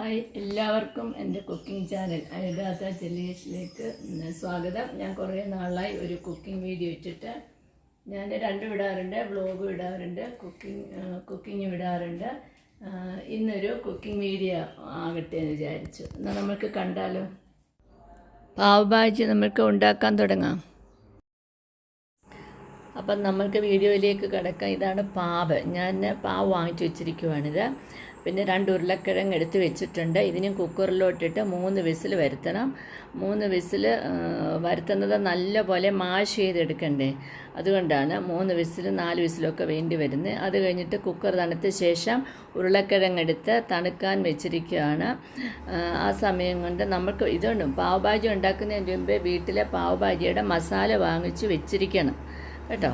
Hi എല്ലാവർക്കും എന്റെ cooking channel Anuradha ചെല്ലിയേഴ്സിലേക്ക് സ്വാഗതം. ഞാൻ കുറേ നാളായി ഒരു കുക്കിംഗ് വീഡിയോ ഇട്ടിട്ട് ഞാൻ രണ്ടും ഇടാറുണ്ട് വ്ളോഗും ഇടാറുണ്ട് കുക്കിംഗ് കുക്കിംഗ് ഇടാറുണ്ട് ഇന്നൊരു കുക്കിംഗ് വീഡിയോ ആകട്ടെ എന്ന് വിചാരിച്ചു. എന്നാൽ നമുക്ക് കണ്ടാലോ? പാവ് ഭാജി ഉണ്ടാക്കാൻ തുടങ്ങാം. അപ്പം നമ്മൾക്ക് വീഡിയോയിലേക്ക് കിടക്കാം. ഇതാണ് പാവ്. ഞാൻ പാവ് വാങ്ങിച്ചു വെച്ചിരിക്കുവാണിത്. പിന്നെ രണ്ട് ഉരുളക്കിഴങ്ങ് എടുത്ത് വെച്ചിട്ടുണ്ട്. ഇതിനും കുക്കറിലോട്ടിട്ട് മൂന്ന് വിസിൽ വരുത്തണം. മൂന്ന് വിസിൽ വരുത്തുന്നത് നല്ലപോലെ മാഷ് ചെയ്തെടുക്കണ്ടേ? അതുകൊണ്ടാണ് മൂന്ന് വിസിൽ നാല് വിസിലൊക്കെ വേണ്ടി വരുന്നത്. അത് കഴിഞ്ഞിട്ട് കുക്കർ തണുത്ത ശേഷം ഉരുളക്കിഴങ്ങെടുത്ത് തണുക്കാൻ വെച്ചിരിക്കുകയാണ്. ആ, സമയം കൊണ്ട് നമുക്ക് ഇതുണ്ട്. പാവ് ഭാജി ഉണ്ടാക്കുന്നതിന് മുമ്പേ വീട്ടിലെ പാവ് ഭാജിയുടെ മസാല വാങ്ങിച്ച് വെച്ചിരിക്കണം. കേട്ടോ?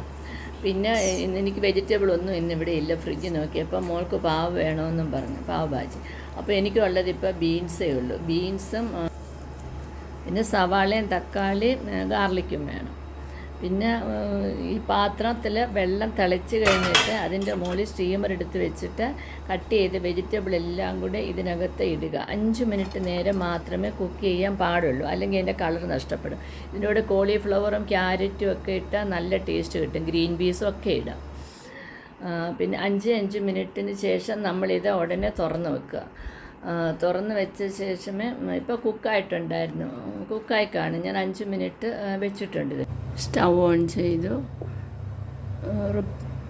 പിന്നെ എനിക്ക് വെജിറ്റബിൾ ഒന്നും ഇന്ന് ഇവിടെ ഇല്ല ഫ്രിഡ്ജ് നോക്കിയപ്പോൾ മോൾക്ക് പാവ് വേണമെന്നും പറഞ്ഞു പാവ് ഭാജി. അപ്പോൾ എനിക്കുള്ളത് ഇപ്പോൾ ബീൻസേ ഉള്ളൂ. ബീൻസും പിന്നെ സവാളയും തക്കാളിയും ഗാർലിക്കും വേണം. പിന്നെ ഈ പാത്രത്തിൽ വെള്ളം തിളച്ച് കഴിഞ്ഞിട്ട് അതിന്റെ മുകളിൽ സ്റ്റീമർ എടുത്ത് വെച്ചിട്ട് കട്ട് ചെയ്ത് വെജിറ്റബിൾ എല്ലാം കൂടെ ഇതിനകത്ത് ഇടുക. അഞ്ച് മിനിറ്റ് നേരം മാത്രമേ കുക്ക് ചെയ്യാൻ പാടുള്ളൂ. അല്ലെങ്കിൽ അതിന്റെ കളർ നഷ്ടപ്പെടും. ഇതിന്റെ കോളിഫ്ലവറും ക്യാരറ്റും ഒക്കെ ഇട്ടാൽ നല്ല ടേസ്റ്റ് കിട്ടും. ഗ്രീൻ പീസും ഒക്കെ ഇടാം. പിന്നെ അഞ്ച് അഞ്ച് മിനിറ്റിന് ശേഷം നമ്മളിത് ഉടനെ തുറന്ന് വെക്കുക. തുറന്ന് വെച്ച ശേഷമേ ഇപ്പോൾ കുക്കായിട്ടുണ്ടായിരുന്നു. കുക്കായി കാണും. ഞാൻ അഞ്ച് മിനിറ്റ് വെച്ചിട്ടുണ്ട് സ്റ്റൗ ഓൺ ചെയ്തു.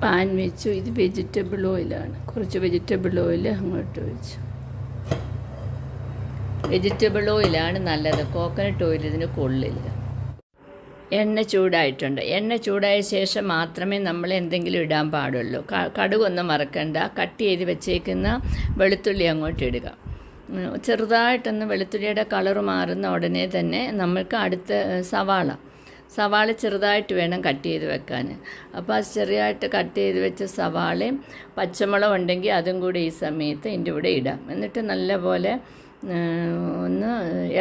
പാൻ വെച്ചു. ഇത് വെജിറ്റബിൾ ഓയിലാണ്. കുറച്ച് വെജിറ്റബിൾ ഓയിൽ അങ്ങോട്ട് വെച്ചു വെജിറ്റബിൾ ഓയിലാണ് നല്ലത്. കോക്കനട്ട് ഓയിൽ ഇതിന് കൊള്ളില്ല. എണ്ണ ചൂടായിട്ടുണ്ട്. എണ്ണ ചൂടായ ശേഷം മാത്രമേ നമ്മൾ എന്തെങ്കിലും ഇടാൻ പാടുള്ളൂ. കടുകൊന്നും മറക്കണ്ട കട്ട് ചെയ്ത് വെച്ചേക്കുന്ന വെളുത്തുള്ളി അങ്ങോട്ട് ഇടുക. ചെറുതായിട്ടൊന്ന് വെളുത്തുള്ളിയുടെ കളർ മാറുന്ന ഉടനെ തന്നെ നമ്മൾക്ക് അടുത്ത സവാള. സവാള ചെറുതായിട്ട് വേണം കട്ട് ചെയ്ത് വെക്കാൻ. അപ്പോൾ അത് ചെറിയായിട്ട് കട്ട് ചെയ്ത് വെച്ച സവാളയും പച്ചമുളക് ഉണ്ടെങ്കിൽ അതും കൂടി ഈ സമയത്ത് ഇതിന്റെ കൂടെ ഇടാം. എന്നിട്ട് നല്ലപോലെ ഒന്ന്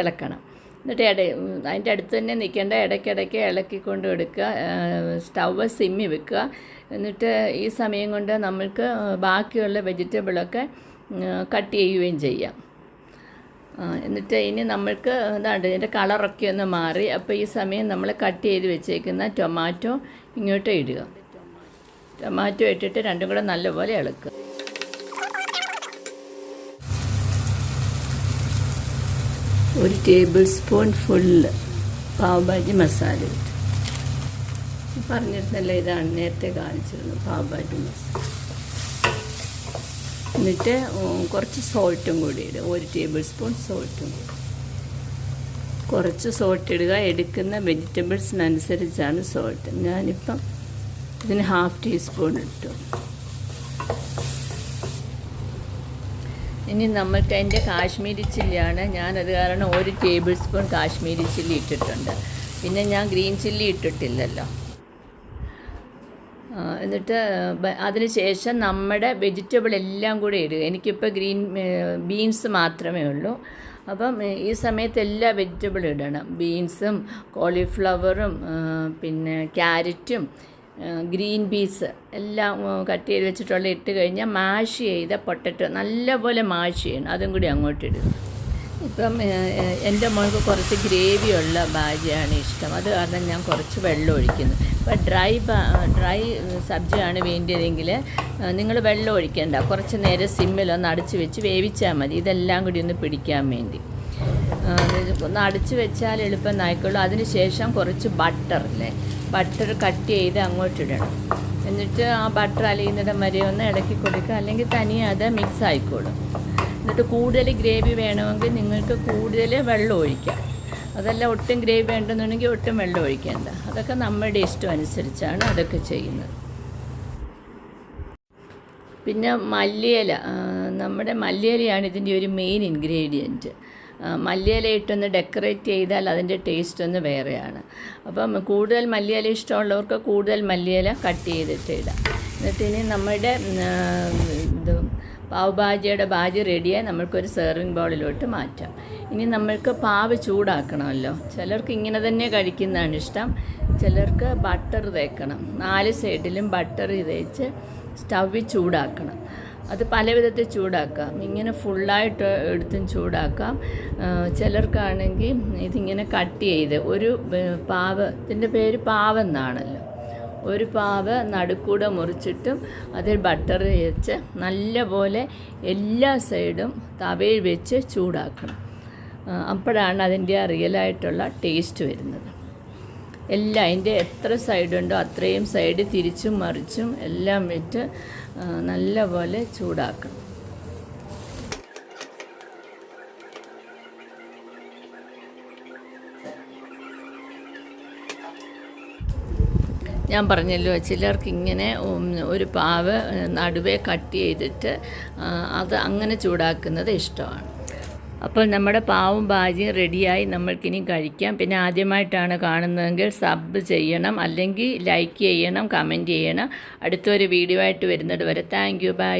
ഇളക്കണം. എന്നിട്ട് ഇട അതിന്റെ അടുത്ത് തന്നെ നിൽക്കേണ്ട ഇടയ്ക്കിടയ്ക്ക് ഇളക്കിക്കൊണ്ട് എടുക്കുക സ്റ്റൗവ് സിമ്മി വെക്കുക. എന്നിട്ട് ഈ സമയം കൊണ്ട് നമ്മൾക്ക് ബാക്കിയുള്ള വെജിറ്റബിളൊക്കെ കട്ട് ചെയ്യുകയും ചെയ്യാം. എന്നിട്ട് ഇനി നമ്മൾക്ക് ഇതാണ്ട് ഇതിന്റെ കളറൊക്കെ ഒന്ന് മാറി. അപ്പോൾ ഈ സമയം നമ്മൾ കട്ട് ചെയ്ത് വെച്ചേക്കുന്ന ടൊമാറ്റോ ഇങ്ങോട്ട് ഇടുക. ടൊമാറ്റോ ഇട്ടിട്ട് രണ്ടും കൂടെ നല്ലപോലെ ഇളക്കുക. ഒരു tablespoon full pav bhaji masala ഇട്ടു. പറഞ്ഞിരുന്നല്ലോ ഇതാണ് നേരത്തെ കാണിച്ചിരുന്നു പാവ് ഭാജി മസാല. എന്നിട്ട് കുറച്ച് സോൾട്ടും കൂടി ഇടുക. ഒരു ടേബിൾ സ്പൂൺ സോൾട്ടും കുറച്ച് സോൾട്ട് ഇടുക. എടുക്കുന്ന വെജിറ്റബിൾസിനനുസരിച്ചാണ് സോൾട്ട് ഞാനിപ്പം ഇതിന് ഹാഫ് ടീസ്പൂൺ ഇട്ടു. ഇനി നമ്മൾക്ക് അതിന്റെ കാശ്മീരി ചില്ലിയാണ്. ഞാനത് കാരണം ഒരു ടേബിൾ സ്പൂൺ കാശ്മീരി ചില്ലി ഇട്ടിട്ടുണ്ട്. പിന്നെ ഞാൻ ഗ്രീൻ ചില്ലി ഇട്ടിട്ടില്ലല്ലോ. എന്നിട്ട് അതിനുശേഷം അതിന് ശേഷം നമ്മുടെ വെജിറ്റബിൾ എല്ലാം കൂടി ഇടുക. എനിക്കിപ്പോൾ ഗ്രീൻ ബീൻസ് മാത്രമേ ഉള്ളൂ. അപ്പം ഈ സമയത്ത് എല്ലാ വെജിറ്റബിളും ഇടണം. ബീൻസും കോളിഫ്ലവറും പിന്നെ ക്യാരറ്റും ഗ്രീൻ പീസ് എല്ലാം കട്ട് ചെയ്ത് വെച്ചിട്ടുള്ള ഇട്ട് കഴിഞ്ഞാൽ മാഷ് ചെയ്ത പൊട്ടറ്റോ നല്ലപോലെ മാഷ് ചെയ്യണം. അതും കൂടി അങ്ങോട്ട് ഇടുക. ഇപ്പം എന്റെ മോൾക്ക് കുറച്ച് ഗ്രേവിയുള്ള ഭാജിയാണ് ഇഷ്ടം. അത് കാരണം ഞാൻ കുറച്ച് വെള്ളം ഒഴിക്കുന്നു. ഇപ്പം ഡ്രൈ ഡ്രൈ സബ്ജിയാണ് വേണ്ടിയതെങ്കിൽ നിങ്ങൾ വെള്ളം ഒഴിക്കേണ്ട. കുറച്ച് നേരം സിമ്മിലൊന്ന് അടച്ച് വെച്ച് വേവിച്ചാൽ മതി. ഇതെല്ലാം കൂടി ഒന്ന് പിടിക്കാൻ വേണ്ടി. ഒന്ന് അടച്ച് വെച്ചാൽ എളുപ്പം നായിക്കുള്ളൂ അതിന് ശേഷം കുറച്ച് ബട്ടർ അല്ലേ ബട്ടർ കട്ട് ചെയ്ത് അങ്ങോട്ടിടണം എന്നിട്ട് ആ ബട്ടർ അലിയുന്നിടം വരെ ഒന്ന് ഇളക്കി കൊടുക്കുക. അല്ലെങ്കിൽ തനിയെ അത് മിക്സ് ആയിക്കോളും. എന്നിട്ട് കൂടുതൽ ഗ്രേവി വേണമെങ്കിൽ നിങ്ങൾക്ക് കൂടുതൽ വെള്ളം ഒഴിക്കാം. അതല്ല ഒട്ടും ഗ്രേവി വേണ്ടെന്നുണ്ടെങ്കിൽ ഒട്ടും വെള്ളം ഒഴിക്കേണ്ട. അതൊക്കെ നമ്മുടെ ഇഷ്ടം അനുസരിച്ചാണ് അതൊക്കെ ചെയ്യുന്നത്. പിന്നെ മല്ലിയില നമ്മുടെ മല്ലിയിലയാണ് ഇതിന്റെ ഒരു മെയിൻ ഇൻഗ്രീഡിയന്റ് മല്ലിയില ഇട്ടൊന്ന് ഡെക്കറേറ്റ് ചെയ്താൽ അതിന്റെ ടേസ്റ്റ് ഒന്ന് വേറെയാണ്. അപ്പം കൂടുതൽ മല്ലിയില ഇഷ്ടമുള്ളവർക്ക് കൂടുതൽ മല്ലിയില കട്ട് ചെയ്തിട്ട് ഇടാം. എന്നിട്ട് ഇനി നമ്മുടെ ഇത് പാവ് ഭാജിയുടെ ഭാജി റെഡിയായി നമ്മൾക്കൊരു സെർവിങ് ബൗളിലോട്ട് മാറ്റാം. ഇനി നമ്മൾക്ക് പാവ് ചൂടാക്കണമല്ലോ. ചിലർക്ക് ഇങ്ങനെ തന്നെ കഴിക്കുന്നതാണ് ഇഷ്ടം. ചിലർക്ക് ബട്ടർ തേക്കണം. നാല് സൈഡിലും ബട്ടർ തേച്ച് സ്റ്റവിൽ ചൂടാക്കണം. അത് പല വിധത്തിൽ ചൂടാക്കാം. ഇങ്ങനെ ഫുള്ളായിട്ട് എടുത്തും ചൂടാക്കാം. ചിലർക്കാണെങ്കിൽ ഇതിങ്ങനെ കട്ട് ചെയ്ത് ഒരു പാവത്തിന്റെ പേര് പാവെന്നാണല്ലോ. ഒരു പാവ് നടുക്കൂടെ മുറിച്ചിട്ടും അതിൽ ബട്ടർ വെച്ച് നല്ലപോലെ എല്ലാ സൈഡും തവയിൽ വെച്ച് ചൂടാക്കണം. അപ്പോഴാണ് അതിന്റെ ആ റിയലായിട്ടുള്ള ടേസ്റ്റ് വരുന്നത്. എല്ലാം അതിന്റെ എത്ര സൈഡുണ്ടോ അത്രയും സൈഡ് തിരിച്ചും മറിച്ചും എല്ലാം ആ, നല്ലപോലെ ചൂടാക്കണം. ഞാൻ പറഞ്ഞല്ലോ ചിലർക്ക് ഇങ്ങനെ ഒരു പാവ് നടുവേ കട്ട് ചെയ്തിട്ട് അത് അങ്ങനെ ചൂടാക്കുന്നത് ഇഷ്ടമാണ്. അപ്പോൾ നമ്മുടെ പാവും ഭാജിയും റെഡിയായി നമ്മൾക്കിനി കഴിക്കാം. പിന്നെ ആദ്യമായിട്ടാണ് കാണുന്നതെങ്കിൽ സബ് ചെയ്യണം അല്ലെങ്കിൽ ലൈക്ക് ചെയ്യണം കമന്റ് ചെയ്യണം. അടുത്തൊരു വീഡിയോ ആയിട്ട് വരുന്നത് വരെ താങ്ക് യു ബൈ.